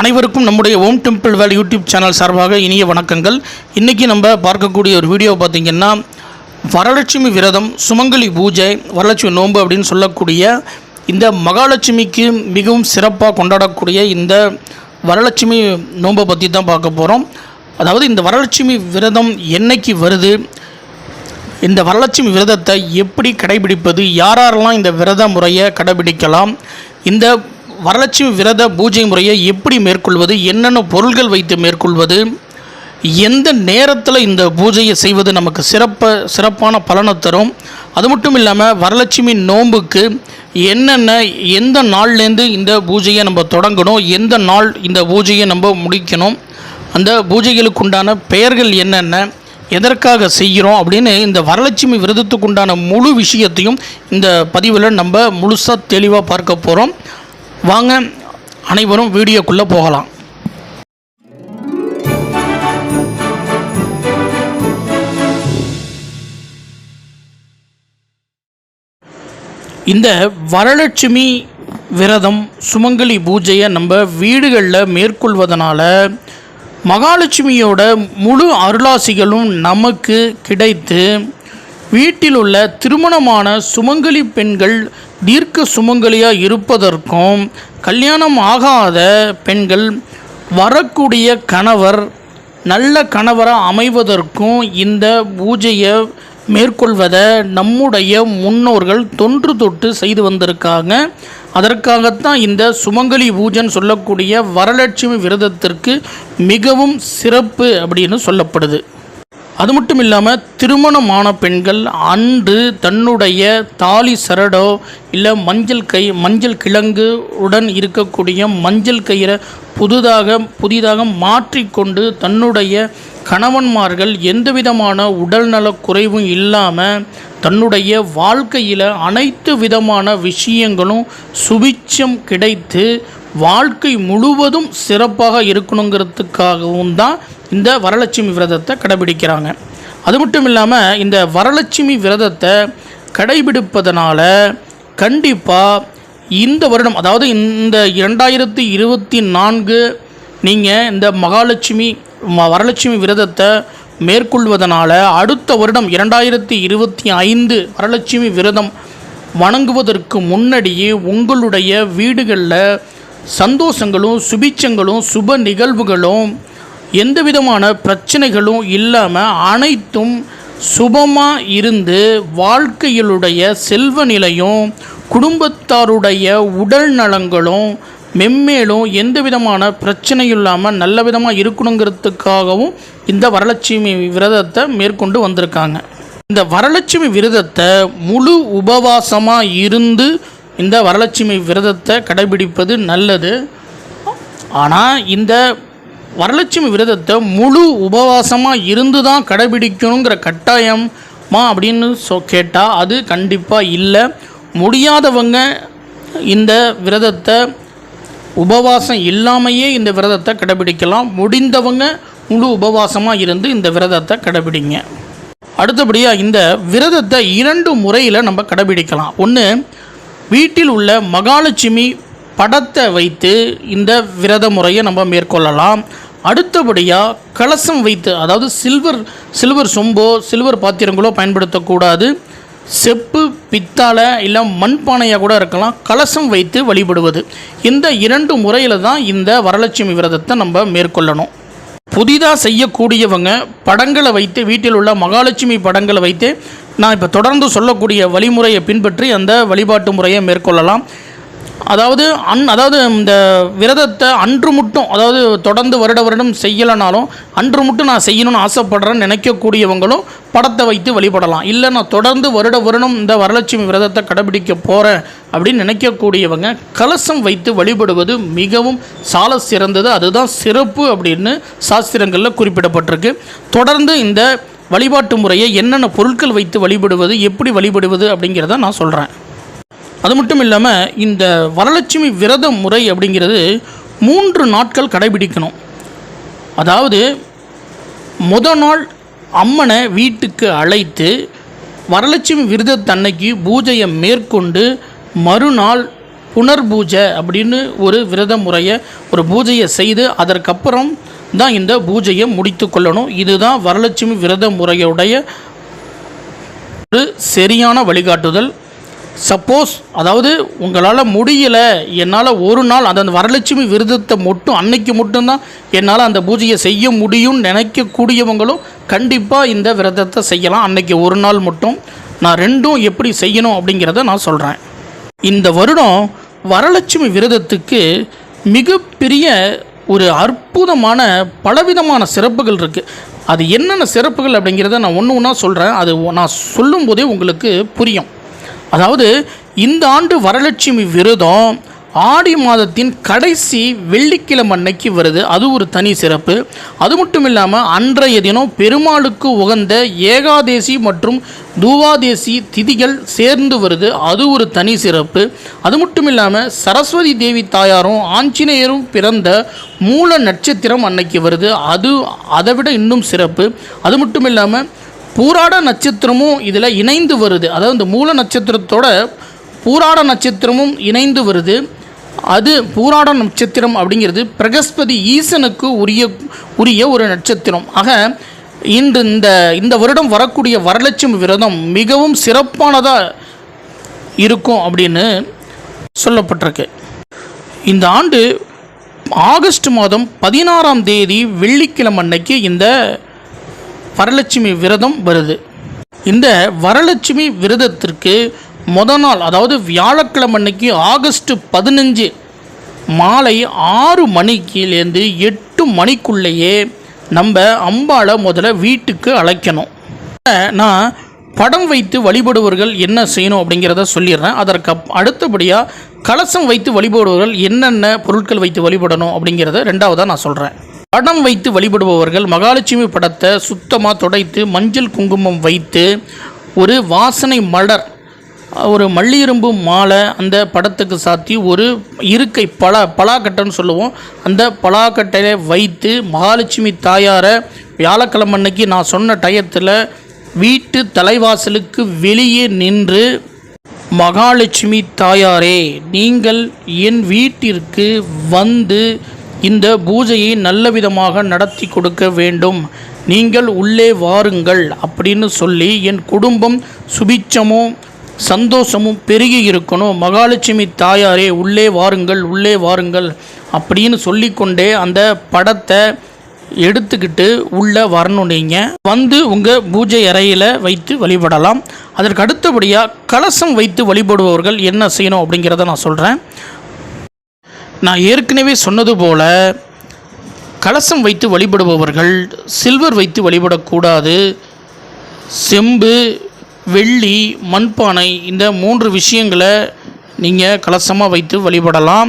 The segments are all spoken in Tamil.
அனைவருக்கும் நம்முடைய Om temple Vel YouTube channel சார்பாக இனிய வணக்கங்கள். இன்றைக்கி நம்ம பார்க்கக்கூடிய ஒரு வீடியோ பார்த்திங்கன்னா வரலட்சுமி விரதம் சுமங்கலி பூஜை வரலட்சுமி நோன்பு அப்படின்னு சொல்லக்கூடிய இந்த மகாலட்சுமிக்கு மிகவும் சிறப்பாக கொண்டாடக்கூடிய இந்த வரலட்சுமி நோன்பை பற்றி தான் பார்க்க போகிறோம் அதாவது இந்த வரலட்சுமி விரதம் என்னைக்கு வருது? இந்த வரலட்சுமி விரதத்தை எப்படி கடைபிடிப்பது? யாரெல்லாம் இந்த விரத முறையை கடைபிடிக்கலாம்? இந்த வரலட்சுமி விரத பூஜை முறையை எப்படி மேற்கொள்வது என்னென்ன பொருள்கள் வைத்து மேற்கொள்வது எந்த நேரத்தில் இந்த பூஜையை செய்வது நமக்கு சிறப்ப சிறப்பான பலனை தரும். அது மட்டும் இல்லாமல் வரலட்சுமி நோன்புக்கு என்னென்ன எந்த நாள்லேருந்து இந்த பூஜையை நம்ம தொடங்கணும் எந்த நாள் இந்த பூஜையை நம்ம முடிக்கணும் அந்த பூஜைகளுக்கு உண்டான பெயர்கள் என்னென்ன எதற்காக செய்கிறோம் அப்படின்னு இந்த வரலட்சுமி விரதத்துக்கு உண்டான முழு விஷயத்தையும் இந்த பதிவில் நம்ம முழுசாக தெளிவாக பார்க்க போகிறோம் வாங்க அனைவரும் வீடியோக்குள்ளே போகலாம். இந்த வரலட்சுமி விரதம் சுமங்கலி பூஜையை நம்ம வீடுகளில் மேற்கொள்வதனால மகாலட்சுமியோட முழு அருளாசிகளும் நமக்கு கிடைத்து வீட்டில் உள்ள திருமணமான சுமங்கலி பெண்கள் தீர்க்க சுமங்கலியாக இருப்பதற்கும் கல்யாணம் ஆகாத பெண்கள் வரக்கூடிய கணவர் நல்ல கணவராக அமைவதற்கும் இந்த பூஜையை மேற்கொள்வதை நம்முடைய முன்னோர்கள் தொன்று தொட்டு செய்து வந்திருக்காங்க. அதற்காகத்தான் இந்த சுமங்கலி பூஜைன்னு சொல்லக்கூடிய வரலட்சுமி விரதத்திற்கு மிகவும் சிறப்பு அப்படின்னு சொல்லப்படுது. அது மட்டும் இல்லாமல் திருமணமான பெண்கள் அன்று தன்னுடைய தாலி சரடோ இல்லை மஞ்சள் கை மஞ்சள் கிழங்கு உடன் இருக்கக்கூடிய மஞ்சள் கயிறை புதிதாக புதிதாக மாற்றிக்கொண்டு தன்னுடைய கணவன்மார்கள் எந்த விதமான உடல்நல குறைவும் இல்லாமல் தன்னுடைய வாழ்க்கையில் அனைத்து விதமான விஷயங்களும் சுபிச்சம் கிடைத்து வாழ்க்கை முழுவதும் சிறப்பாக இருக்கணுங்கிறதுக்காகவும் தான் இந்த வரலட்சுமி விரதத்தை கடைபிடிக்கிறாங்க. அது மட்டும் இல்லாமல் இந்த வரலட்சுமி விரதத்தை கடைபிடிப்பதனால கண்டிப்பாக இந்த வருடம் அதாவது இந்த இரண்டாயிரத்தி இருபத்தி நான்கு நீங்கள் இந்த மகாலட்சுமி வரலட்சுமி விரதத்தை மேற்கொள்வதனால அடுத்த வருடம் இரண்டாயிரத்தி இருபத்தி ஐந்து வரலட்சுமி விரதம் வணங்குவதற்கு முன்னாடியே உங்களுடைய வீடுகளில் சந்தோஷங்களும் சுபிச்சங்களும் சுப நிகழ்வுகளும் எந்த விதமான பிரச்சனைகளும் இல்லாமல் அனைத்தும் சுபமாக இருந்து வாழ்க்கையிலுடைய செல்வ நிலையும் குடும்பத்தாருடைய உடல் நலங்களும் மென்மேலும் எந்த விதமான பிரச்சனையும் இல்லாமல் நல்ல விதமாக இருக்கணுங்கிறதுக்காகவும் இந்த வரலட்சுமி விரதத்தை மேற்கொண்டு வந்திருக்காங்க. இந்த வரலட்சுமி விரதத்தை முழு உபவாசமாக இருந்து இந்த வரலட்சுமி விரதத்தை கடைபிடிப்பது நல்லது. ஆனால் இந்த வரலட்சுமி விரதத்தை முழு உபவாசமாக இருந்து தான் கடைபிடிக்கணுங்கிற கட்டாயமா அப்படின்னு சொ கேட்டால் அது கண்டிப்பாக இல்லை. முடியாதவங்க இந்த விரதத்தை உபவாசம் இல்லாமையே இந்த விரதத்தை கடைபிடிக்கலாம். முடிந்தவங்க முழு உபவாசமாக இருந்து இந்த விரதத்தை கடைபிடிங்க. அடுத்தபடியாக இந்த விரதத்தை இரண்டு முறையில் நம்ம கடைபிடிக்கலாம். ஒன்று வீட்டில் உள்ள மகாலட்சுமி படத்தை வைத்து இந்த விரத முறையை நம்ம மேற்கொள்ளலாம். அடுத்தபடியாக கலசம் வைத்து அதாவது சில்வர் சில்வர் சொம்போ சில்வர் பாத்திரங்களோ பயன்படுத்தக்கூடாது. செப்பு பித்தாளை இல்லை மண்பானையாக கூட இருக்கலாம். கலசம் வைத்து வழிபடுவது. இந்த இரண்டு முறையில் தான் இந்த வரலட்சுமி விரதத்தை நம்ம மேற்கொள்ளணும். புதிதாக செய்யக்கூடியவங்க படங்களை வைத்து வீட்டில் உள்ள மகாலட்சுமி படங்களை வைத்து நான் இப்போ தொடர்ந்து சொல்லக்கூடிய வழிமுறையை பின்பற்றி அந்த வழிபாட்டு முறையை மேற்கொள்ளலாம். அதாவது அன் அதாவது இந்த விரதத்தை அன்று மட்டும் அதாவது தொடர்ந்து வருட வருடம் செய்யலைனாலும் அன்று மட்டும் நான் செய்யணும்னு ஆசைப்படுறேன்னு நினைக்கக்கூடியவங்களும் படத்தை வைத்து வழிபடலாம். இல்லை நான் தொடர்ந்து வருட வருடம் இந்த வரலட்சுமி விரதத்தை கடைபிடிக்க போகிறேன் அப்படின்னு நினைக்கக்கூடியவங்க கலசம் வைத்து வழிபடுவது மிகவும் சால சிறந்தது. அதுதான் சிறப்பு அப்படின்னு சாஸ்திரங்களில் குறிப்பிடப்பட்டிருக்கு. தொடர்ந்து இந்த வழிபாட்டு முறையை என்னென்ன பொருட்கள் வைத்து வழிபடுவது எப்படி வழிபடுவது அப்படிங்கிறத நான் சொல்கிறேன் அது மட்டும் இல்லாமல் இந்த வரலட்சுமி விரத முறை அப்படிங்கிறது மூன்று நாட்கள் கடைபிடிக்கணும். அதாவது முத நாள் அம்மனை வீட்டுக்கு அழைத்து வரலட்சுமி விரதத்தன்னைக்கு பூஜையை மேற்கொண்டு மறுநாள் புனர் பூஜை அப்படின்னு ஒரு விரத முறையை ஒரு பூஜையை செய்து அதற்கப்புறம் தான் இந்த பூஜையை முடித்து கொள்ளணும். இதுதான் வரலட்சுமி விரத முறையுடைய ஒரு சரியான வழிகாட்டுதல். சப்போஸ் அதாவது உங்களால் முடியலை என்னால் ஒரு நாள் அந்த அந்த வரலட்சுமி விரதத்தை மட்டும் அன்னைக்கு மட்டும்தான் என்னால் அந்த பூஜையை செய்ய முடியும்னு நினைக்கக்கூடியவங்களும் கண்டிப்பாக இந்த விரதத்தை செய்யலாம். அன்னைக்கு ஒரு நாள் மட்டும். நான் ரெண்டும் எப்படி செய்யணும் அப்படிங்கிறத நான் சொல்கிறேன் இந்த வருடம் வரலட்சுமி விரதத்துக்கு மிகப்பெரிய ஒரு அற்புதமான பலவிதமான சிறப்புகள் இருக்குது அது என்னென்ன சிறப்புகள் அப்படிங்கிறத நான் ஒன்று ஒன்றா சொல்கிறேன் அது நான் சொல்லும்போதே உங்களுக்கு புரியும். அதாவது இந்த ஆண்டு வரலட்சுமி விரதம் ஆடி மாதத்தின் கடைசி வெள்ளிக்கிழமை அன்னைக்கு வருது. அது ஒரு தனி சிறப்பு. அது மட்டும் இல்லாமல் அன்றைய தினம் பெருமாளுக்கு உகந்த ஏகாதேசி மற்றும் தூவாதேசி திதிகள் சேர்ந்து வருது. அது ஒரு தனி சிறப்பு. அது மட்டும் இல்லாமல் சரஸ்வதி தேவி தாயாரும் ஆஞ்சநேயரும் பிறந்த மூல நட்சத்திரம் அன்னைக்கு வருது. அது அதை விட இன்னும் சிறப்பு. அது மட்டும் இல்லாமல் பூராட நட்சத்திரமும் இதில் இணைந்து வருது. அதாவது இந்த மூல நட்சத்திரத்தோட பூராட நட்சத்திரமும் இணைந்து வருது. அது பூராட நட்சத்திரம் அப்படிங்கிறது பிரகஸ்பதி ஈசனுக்கு உரிய உரிய ஒரு நட்சத்திரம். ஆக இன்று இந்த இந்த வருடம் வரக்கூடிய வரலட்சுமி விரதம் மிகவும் சிறப்பானதாக இருக்கும் அப்படின்னு சொல்லப்பட்டிருக்கு. இந்த ஆண்டு ஆகஸ்ட் மாதம் பதினாறாம் தேதி வெள்ளிக்கிழமை அன்னைக்கு இந்த வரலட்சுமி விரதம் வருது. இந்த வரலட்சுமி விரதத்திற்கு முத நாள் அதாவது வியாழக்கிழமை அன்னைக்கு ஆகஸ்ட் பதினஞ்சு மாலை ஆறு மணிக்கிலேருந்து எட்டு மணிக்குள்ளேயே நம்ம அம்பாளை முதல்ல வீட்டுக்கு அழைக்கணும். நான் படம் வைத்து வழிபடுவர்கள் என்ன செய்யணும் அப்படிங்கிறத சொல்லிடுறேன். அதற்கு அடுத்தபடியாக கலசம் வைத்து வழிபடுபவர்கள் என்னென்ன பொருட்கள் வைத்து வழிபடணும் அப்படிங்கிறத ரெண்டாவதாக நான் சொல்கிறேன் படம் வைத்து வழிபடுபவர்கள் மகாலட்சுமி படத்தை சுத்தமாக துடைத்து மஞ்சள் குங்குமம் வைத்து ஒரு வாசனை மலர் ஒரு மல்லியிரும்பு மாலை அந்த படத்துக்கு சாத்தி ஒரு இருக்கை பலா பலாக்கட்டைன்னு சொல்லுவோம். அந்த பலாக்கட்டையை வைத்து மகாலட்சுமி தாயாரை வியாழக்கிழமை அன்னைக்கு நான் சொன்ன டயத்தில் வீட்டு தலைவாசலுக்கு வெளியே நின்று மகாலட்சுமி தாயாரே நீங்கள் என் வீட்டிற்கு வந்து இந்த பூஜையை நல்ல விதமாக நடத்தி கொடுக்க வேண்டும். நீங்கள் உள்ளே வாருங்கள் அப்படின்னு சொல்லி என் குடும்பம் சுபிச்சமும் சந்தோஷமும் பெருகி இருக்கணும். மகாலட்சுமி தாயாரே உள்ளே வாருங்கள் உள்ளே வாருங்கள் அப்படின்னு சொல்லிக்கொண்டே அந்த படத்தை எடுத்துக்கிட்டு உள்ளே வரணும் நீங்கள் வந்து உங்கள் பூஜை அறையில் வைத்து வழிபடலாம். அதற்கு அடுத்தபடியாக கலசம் வைத்து வழிபடுபவர்கள் என்ன செய்யணும் அப்படிங்கிறத நான் சொல்கிறேன் நான் ஏற்கனவே சொன்னது போல் கலசம் வைத்து வழிபடுபவர்கள் சில்வர் வைத்து வழிபடக்கூடாது செம்பு வெள்ளி மண்பானை இந்த மூன்று விஷயங்களை நீங்கள் கலசமாக வைத்து வழிபடலாம்.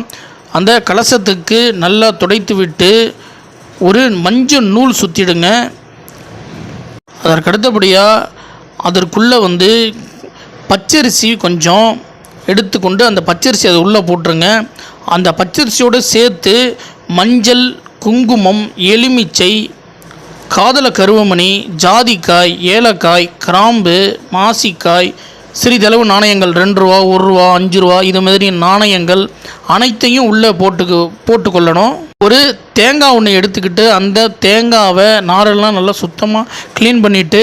அந்த கலசத்துக்கு நல்லா துடைத்து விட்டு ஒரு மஞ்சள் நூல் சுற்றிடுங்க அதற்கு அடுத்தபடியாக அதற்குள்ளே வந்து பச்சரிசி கொஞ்சம் எடுத்துக்கொண்டு அந்த பச்சரிசி அது உள்ளே போட்டுருங்க. அந்த பச்சரிசியோடு சேர்த்து மஞ்சள் குங்குமம் எலுமிச்சை காதல கருவமணி ஜாதிக்காய் ஏலக்காய் கிராம்பு மாசிக்காய் சிறிதளவு நாணயங்கள் ரெண்டு ரூபா ஒரு ரூபா அஞ்சு ரூபா இது மாதிரி நாணயங்கள் அனைத்தையும் உள்ளே போட்டுக்கு போட்டுக்கொள்ளணும். ஒரு தேங்காய் ஒன்று எடுத்துக்கிட்டு அந்த தேங்காவை நாரெல்லாம் நல்லா சுத்தமாக க்ளீன் பண்ணிவிட்டு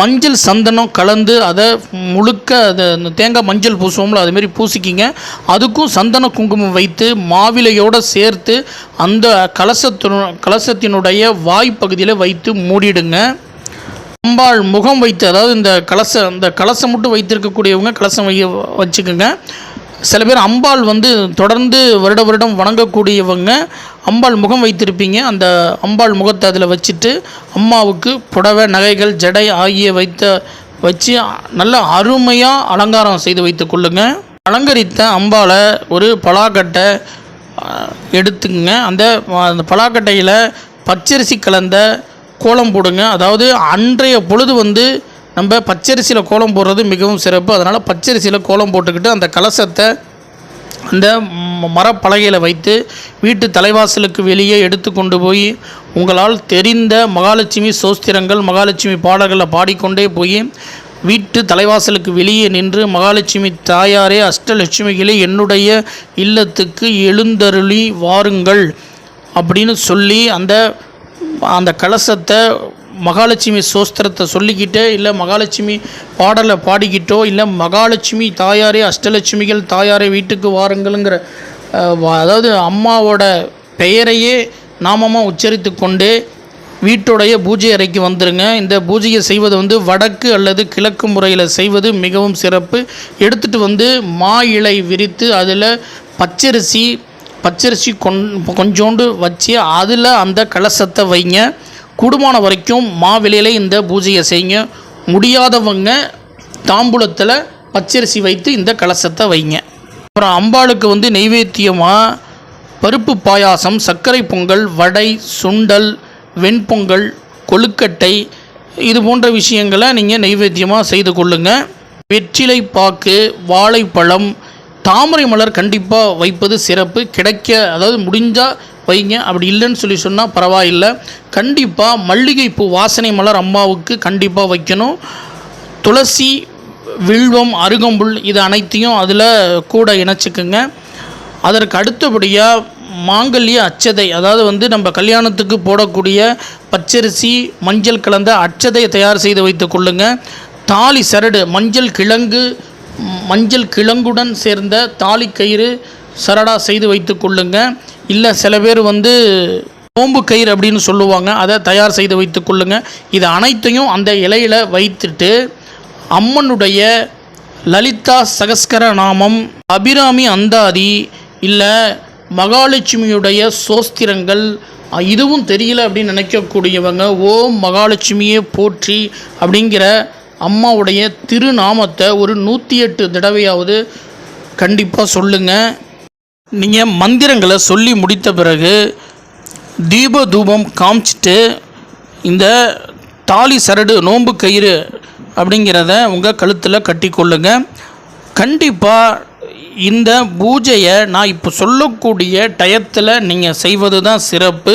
மஞ்சள் சந்தனம் கலந்து அதை முழுக்க அதை அந்த தேங்காய் மஞ்சள் பூசுவோம்ல அதுமாரி பூசிக்கிங்க. அதுக்கும் சந்தன குங்குமம் வைத்து மாவிலையோடு சேர்த்து அந்த கலசத்தினு கலசத்தினுடைய வாய்ப்பகுதியில் வைத்து மூடிடுங்க. அம்பாள் முகம் வைத்து அதாவது இந்த கலச இந்த கலசம் மட்டும் வைத்திருக்கக்கூடியவங்க கலசம் வை வச்சுக்கோங்க. சில பேர் அம்பாள் வந்து தொடர்ந்து வருட வருடம் வணங்கக்கூடியவங்க அம்பாள் முகம் வைத்திருப்பீங்க. அந்த அம்பாள் முகத்தை அதில் வச்சுட்டு அம்மாவுக்கு புடவை நகைகள் ஜடை ஆகிய வைத்த வச்சு நல்ல அருமையாக அலங்காரம் செய்து வைத்து கொள்ளுங்க. அலங்கரித்த அம்பாளை ஒரு பலாக்கட்டை எடுத்துங்க அந்த அந்த பலாக்கட்டையில் பச்சரிசி கலந்த கோலம் போடுங்க. அதாவது அன்றைய பொழுது வந்து நம்ம பச்சரிசியில் கோலம் போடுறது மிகவும் சிறப்பு. அதனால் பச்சரிசியில் கோலம் போட்டுக்கிட்டு அந்த கலசத்தை அந்த மரப்பலகையில் வைத்து வீட்டு தலைவாசலுக்கு வெளியே எடுத்து கொண்டு போய் உங்களால் தெரிந்த மகாலட்சுமி சோஸ்திரங்கள் மகாலட்சுமி பாடல்களை பாடிக்கொண்டே போய் வீட்டு தலைவாசலுக்கு வெளியே நின்று மகாலட்சுமி தாயாரே அஷ்டலட்சுமிகளே என்னுடைய இல்லத்துக்கு எழுந்தருளி வாருங்கள் அப்படின்னு சொல்லி அந்த அந்த கலசத்தை மகாலட்சுமி சோஸ்திரத்தை சொல்லிக்கிட்டே இல்லை மகாலட்சுமி பாடலை பாடிக்கிட்டோ இல்லை மகாலட்சுமி தாயாரே அஷ்டலட்சுமிகள் தாயாரே வீட்டுக்கு வாருங்கள்ங்கிற அதாவது அம்மாவோட பெயரையே நாமமாக உச்சரித்து கொண்டே வீட்டுடைய பூஜை அறைக்கு வந்துருங்க. இந்த பூஜையை செய்வது வந்து வடக்கு அல்லது கிழக்கு முறையில் செய்வது மிகவும் சிறப்பு. எடுத்துகிட்டு வந்து மா இலை விரித்து அதில் பச்சரிசி பச்சரிசி கொன் கொஞ்சோண்டு வச்சு அதில் அந்த கலசத்தை வைங்க. கூடுமான வரைக்கும் மாவிலையில் இந்த பூஜையை செய்யுங்க. முடியாதவங்க தாம்பூலத்தில் பச்சரிசி வைத்து இந்த கலசத்தை வைங்க. அப்புறம் அம்பாளுக்கு வந்து நெய்வேத்தியமாக பருப்பு பாயாசம் சர்க்கரை பொங்கல் வடை சுண்டல் வெண்பொங்கல் கொழுக்கட்டை இது போன்ற விஷயங்களை நீங்கள் நெய்வேத்தியமாக செய்து கொள்ளுங்கள் வெற்றிலை பாக்கு வாழைப்பழம் தாமரை மலர் கண்டிப்பாக வைப்பது சிறப்பு. கிடைக்க அதாவது முடிஞ்சால் வைங்க. அப்படி இல்லைன்னு சொல்லி சொன்னால் பரவாயில்லை. கண்டிப்பாக மல்லிகைப்பூ வாசனை மலர் அம்மாவுக்கு கண்டிப்பாக வைக்கணும். துளசி வில்வம் அருகம்புல் இது அனைத்தையும் அதில் கூட இணைச்சிக்குங்க. அதற்கு அடுத்தபடியாக மாங்கல்ய அச்சதை அதாவது வந்து நம்ம கல்யாணத்துக்கு போடக்கூடிய பச்சரிசி மஞ்சள் கலந்த அச்சதையை தயார் செய்து வைத்து கொள்ளுங்க. தாலி சரடு மஞ்சள் கிழங்கு மஞ்சள் கிழங்குடன் சேர்ந்த தாலி கயிறு சரடா செய்து வைத்து கொள்ளுங்கள் இல்லை சில பேர் வந்து நோம்பு கயிறு அப்படின்னு சொல்லுவாங்க. அதை தயார் செய்து வைத்து கொள்ளுங்கள் இது அனைத்தையும் அந்த இலையில் வைத்துட்டு அம்மனுடைய லலிதா சகஸ்கர நாமம் அபிராமி அந்தாதி இல்லை மகாலட்சுமியுடைய சோஸ்திரங்கள் இதுவும் தெரியல அப்படின்னு நினைக்கக்கூடியவங்க ஓம் மகாலட்சுமியே போற்றி அப்படிங்கிற அம்மாவுடைய திருநாமத்தை ஒரு நூற்றி எட்டு தடவையாவது கண்டிப்பாக சொல்லுங்கள் நீங்கள் மந்திரங்களை சொல்லி முடித்த பிறகு தீப தூபம் காமிச்சிட்டு இந்த தாலி சரடு நோன்பு கயிறு அப்படிங்கிறத உங்கள் கழுத்தில் கட்டிக்கொள்ளுங்கள் கண்டிப்பாக இந்த பூஜையை நான் இப்போ சொல்லக்கூடிய டயத்தில் நீங்கள் செய்வது தான் சிறப்பு.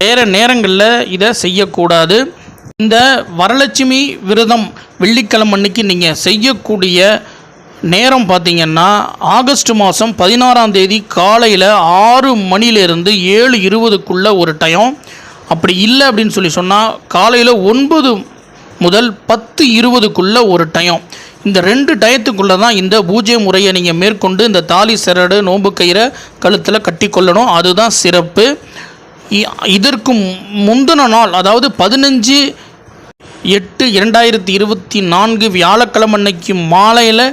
வேறு நேரங்களில் இதை செய்யக்கூடாது. இந்த வரலட்சுமி விரதம் வெள்ளிக்கிழமை அன்னைக்கு நீங்கள் செய்யக்கூடிய நேரம் பார்த்தீங்கன்னா ஆகஸ்ட் மாதம் பதினாறாம் தேதி காலையில் ஆறு மணிலேருந்து ஏழு இருபதுக்குள்ளே ஒரு டைம் அப்படி இல்லை அப்படின்னு சொல்லி சொன்னால் காலையில் ஒன்பது முதல் பத்து இருபதுக்குள்ளே ஒரு டைம் இந்த ரெண்டு டயத்துக்குள்ளே தான் இந்த பூஜை முறையை நீங்கள் மேற்கொண்டு இந்த தாலி சரடு நோன்பு கயிறை கழுத்தில் கட்டிக்கொள்ளணும் அதுதான் சிறப்பு. இ- இதற்கு முந்தின நாள் அதாவது பதினஞ்சு எட்டு இரண்டாயிரத்தி இருபத்தி நான்கு வியாழக்கிழமை அன்னைக்கு மாலையில்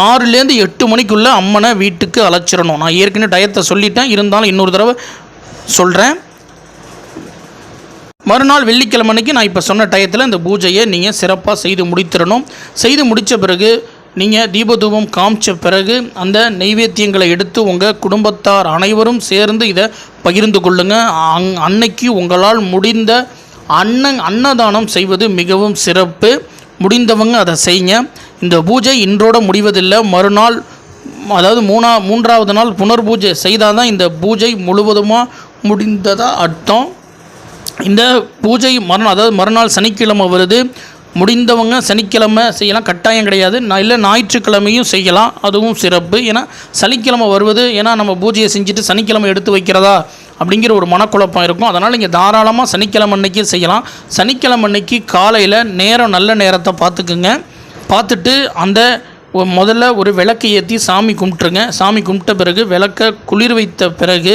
ஆறுலேருந்து எட்டு மணிக்குள்ளே அம்மனை வீட்டுக்கு அழைச்சிடணும். நான் ஏற்கனவே டயத்தை சொல்லிட்டேன். இருந்தாலும் இன்னொரு தடவை சொல்கிறேன் மறுநாள் வெள்ளிக்கிழமை அன்னைக்கு நான் இப்போ சொன்ன டயத்தில் இந்த பூஜையை நீங்கள் சிறப்பாக செய்து முடித்திடணும். செய்து முடித்த பிறகு நீங்கள் தீபதூபம் காமிச்ச பிறகு அந்த நெய்வேத்தியங்களை எடுத்து உங்கள் குடும்பத்தார் அனைவரும் சேர்ந்து இதை பகிர்ந்து கொள்ளுங்கள் அங் அன்னைக்கு உங்களால் முடிந்த அன்ன அன்னதானம் செய்வது மிகவும் சிறப்பு. முடிந்தவங்க அதை செய்யுங்க. இந்த பூஜை இன்றோட முடிவதில்லை. மறுநாள் அதாவது மூணா மூன்றாவது நாள் புனர் பூஜை செய்தால் தான் இந்த பூஜை முழுவதுமாக முடிந்ததாக அர்த்தம்? இந்த பூஜை மறுநாள் அதாவது மறுநாள் சனிக்கிழமை வருது. முடிந்தவங்க சனிக்கிழமை செய்யலாம். கட்டாயம் கிடையாது. நான் இல்லை ஞாயிற்றுக்கிழமையும் செய்யலாம். அதுவும் சிறப்பு. ஏன்னா சனிக்கிழமை வருவது ஏன்னா நம்ம பூஜையை செஞ்சுட்டு சனிக்கிழமை எடுத்து வைக்கிறதா அப்படிங்கிற ஒரு மனக்குழப்பம் இருக்கும். அதனால் இங்கே தாராளமாக சனிக்கிழமை அன்னைக்கு செய்யலாம். சனிக்கிழமை அன்னைக்கு காலையில் நேரம் நல்ல நேரத்தை பார்த்துக்குங்க. பார்த்துட்டு அந்த முதல்ல ஒரு விளக்கு ஏற்றி சாமி கும்பிட்ருங்க சாமி கும்பிட்ட பிறகு விளக்கை குளிர் வைத்த பிறகு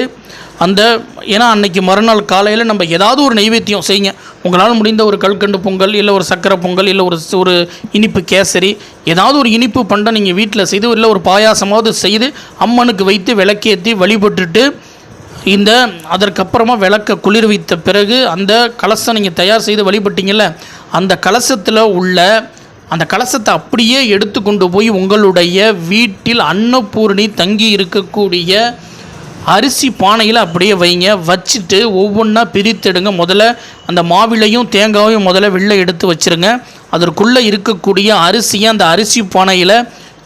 அந்த ஏன்னா அன்னைக்கு மறுநாள் காலையில் நம்ம ஏதாவது ஒரு நைவேத்தியம் செய்யுங்க. உங்களால் முடிந்த ஒரு கல்கண்டு பொங்கல் இல்லை ஒரு சக்கரை பொங்கல் இல்லை ஒரு ஒரு இனிப்பு கேசரி ஏதாவது ஒரு இனிப்பு பண்டை நீங்கள் வீட்டில் செய்து இல்லை ஒரு பாயாசமாவது செய்து அம்மனுக்கு வைத்து விளக்கேற்றி வழிபட்டுட்டு இந்த அதற்கப்புறமா விளக்க குளிர் வைத்த பிறகு அந்த கலசம் நீங்கள் தயார் செய்து வழிபட்டிங்கள்ல அந்த கலசத்தில் உள்ள அந்த கலசத்தை அப்படியே எடுத்து கொண்டு போய் உங்களுடைய வீட்டில் அன்னபூரணி தங்கி இருக்கக்கூடிய அரிசி பானையில் அப்படியே வைங்க. வச்சுட்டு ஒவ்வொன்றா பிரித்தெடுங்க. முதல்ல அந்த மாவிளையும் தேங்காயும் முதல்ல வெளில எடுத்து வச்சிருங்க. அதற்குள்ளே இருக்கக்கூடிய அரிசியை அந்த அரிசி பானையில்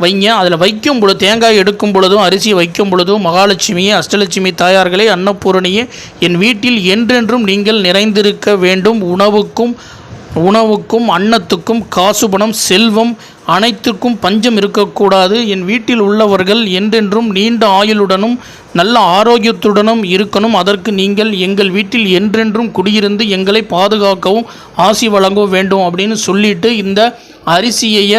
வைங்க. அதில் வைக்கும் பொழுது தேங்காய் எடுக்கும் பொழுதும் அரிசி வைக்கும் பொழுதும் மகாலட்சுமியே அஷ்டலட்சுமி தாயார்களே அன்னபூரணியே என் வீட்டில் என்றென்றும் நீங்கள் நிறைந்திருக்க வேண்டும். உணவுக்கும் உணவுக்கும் அன்னத்துக்கும் காசு பணம் செல்வம் அனைத்துக்கும் பஞ்சம் இருக்கக்கூடாது. என் வீட்டில் உள்ளவர்கள் என்றென்றும் நீண்ட ஆயுளுடனும் நல்ல ஆரோக்கியத்துடனும் இருக்கணும். அதற்கு நீங்கள் எங்கள் வீட்டில் என்றென்றும் குடியிருந்து எங்களை பாதுகாக்கவும் ஆசி வழங்கவும் வேண்டும் அப்படின்னு சொல்லிட்டு இந்த அரிசியைய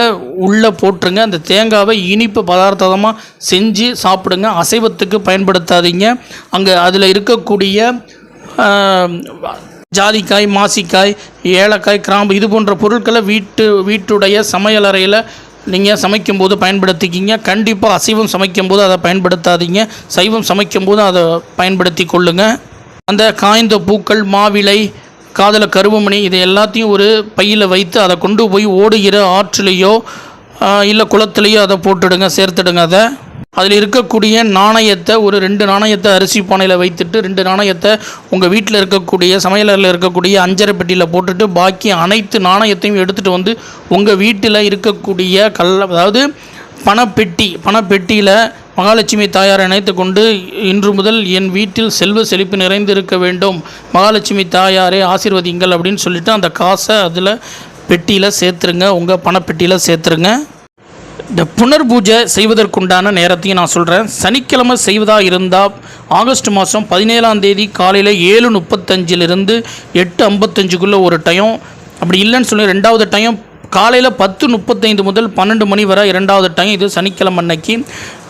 உள்ளே போட்டுருங்க. அந்த தேங்காவை இனிப்பு பதார்த்தமாக செஞ்சு சாப்பிடுங்க. அசைவத்துக்கு பயன்படுத்தாதீங்க. அங்கே அதில் இருக்கக்கூடிய ஜாதிக்காய் மாசிக்காய் ஏலக்காய் கிராம்பு இது போன்ற பொருட்களை வீட்டு வீட்டுடைய சமையலறையில் நீங்கள் சமைக்கும்போது பயன்படுத்திக்கிங்க. கண்டிப்பாக அசைவம் சமைக்கும்போது அதை பயன்படுத்தாதீங்க. சைவம் சமைக்கும்போது அதை பயன்படுத்தி கொள்ளுங்கள் அந்த காய்ந்த பூக்கள் மாவிலை காதல கருவமணி இது எல்லாத்தையும் ஒரு பையில் வைத்து அதை கொண்டு போய் ஓடுகிற ஆற்றுலேயோ இல்லை குளத்துலேயோ அதை போட்டுடுங்க சேர்த்துடுங்க அதை. அதில் இருக்கக்கூடிய நாணயத்தை ஒரு ரெண்டு நாணயத்தை அரிசி பானையில் வைத்துட்டு ரெண்டு நாணயத்தை உங்கள் வீட்டில் இருக்கக்கூடிய சமையலறையில் இருக்கக்கூடிய அஞ்சரை பெட்டியில் போட்டுட்டு பாக்கி அனைத்து நாணயத்தையும் எடுத்துகிட்டு வந்து உங்கள் வீட்டில் இருக்கக்கூடிய கல் அதாவது பணப்பெட்டி பணப்பெட்டியில் மகாலட்சுமி தாயார் இணைத்து கொண்டு இன்று முதல் என் வீட்டில் செல்வ செழிப்பு நிறைந்திருக்க வேண்டும். மகாலட்சுமி தாயாரே ஆசீர்வதிங்கள் அப்படின்னு சொல்லிட்டு அந்த காசை அதில் பெட்டியில் சேர்த்துருங்க. உங்கள் பணப்பெட்டியில் சேர்த்துருங்க. இந்த புனர் பூஜை செய்வதற்குண்டான நேரத்தையும் நான் சொல்கிறேன் சனிக்கிழமை செய்வதாக இருந்தால் ஆகஸ்ட் மாதம் பதினேழாம் தேதி காலையில் ஏழு முப்பத்தஞ்சிலிருந்து எட்டு ஐம்பத்தஞ்சுக்குள்ளே ஒரு டைம் அப்படி இல்லைன்னு சொல்லி ரெண்டாவது டைம் காலையில் பத்து முப்பத்தைந்து முதல் பன்னெண்டு மணி வரை இரண்டாவது டைம் இது சனிக்கிழமை அன்னைக்கு.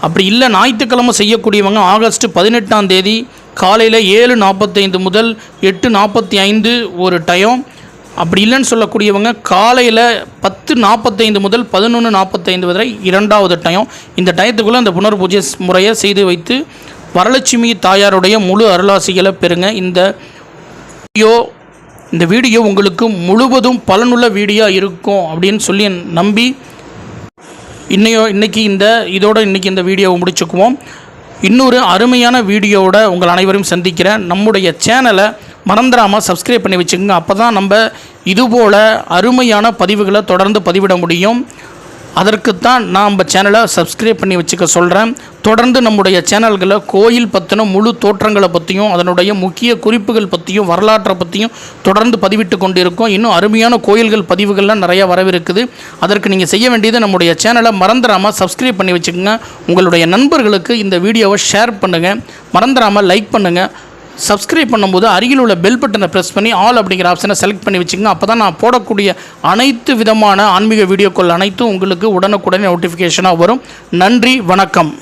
அப்படி இல்லை ஞாயிற்றுக்கிழமை செய்யக்கூடியவங்க ஆகஸ்ட் பதினெட்டாம் தேதி காலையில் ஏழு நாற்பத்தைந்து முதல் எட்டு நாற்பத்தி ஐந்து ஒரு டைம் அப்படி இல்லைன்னு சொல்லக்கூடியவங்க காலையில் பத்து நாற்பத்தைந்து முதல் பதினொன்று நாற்பத்தைந்து வரை இரண்டாவது டயம். இந்த டயத்துக்குள்ளே அந்த புனர் பூஜை முறையை செய்து வைத்து வரலட்சுமி தாயாருடைய முழு அருளாசிகளை பெறுங்க. இந்த வீடியோ இந்த வீடியோ உங்களுக்கு முழுவதும் பலனுள்ள வீடியோ இருக்கும் அப்படின்னு சொல்லி நம்பி இன்னையோ இன்றைக்கி இந்த இதோட இன்றைக்கி இந்த வீடியோவை முடிச்சுக்குவோம். இன்னொரு அருமையான வீடியோவோட உங்கள் அனைவரும் சந்திக்கிறேன். நம்முடைய சேனலை மறந்துடாமல் சப்ஸ்கிரைப் பண்ணி வச்சுக்கோங்க. அப்போ தான் நம்ம இதுபோல் அருமையான பதிவுகளை தொடர்ந்து பதிவிட முடியும். அதற்குத்தான் நான் நம்ம சேனலை சப்ஸ்கிரைப் பண்ணி வச்சுக்க சொல்கிறேன் தொடர்ந்து நம்முடைய சேனல்களை கோயில் பற்றின முழு தோற்றங்களை பற்றியும் அதனுடைய முக்கிய குறிப்புகள் பற்றியும் வரலாற்றை பற்றியும் தொடர்ந்து பதிவிட்டு கொண்டிருக்கோம். இன்னும் அருமையான கோயில்கள் பதிவுகள்லாம் நிறையா வரவிருக்குது. அதற்கு நீங்கள் செய்ய வேண்டியது நம்முடைய சேனலை மறந்துடாமல் சப்ஸ்கிரைப் பண்ணி வச்சுக்கோங்க. உங்களுடைய நண்பர்களுக்கு இந்த வீடியோவை ஷேர் பண்ணுங்கள் மறந்துடாமல் லைக் பண்ணுங்கள் சப்ஸ்கிரைப் பண்ணும்போது அருகில் உள்ள பெல் பட்டனை ப்ரெஸ் பண்ணி ஆல் அப்படிங்கிற ஆப்ஷனை செலக்ட் பண்ணி வச்சுக்கோங்க. அப்போ தான் நான் போடக்கூடிய அனைத்து விதமான ஆன்மீக வீடியோக்கள் அனைத்தும் உங்களுக்கு உடனுக்குடனே நோட்டிஃபிகேஷனாக வரும். நன்றி வணக்கம்.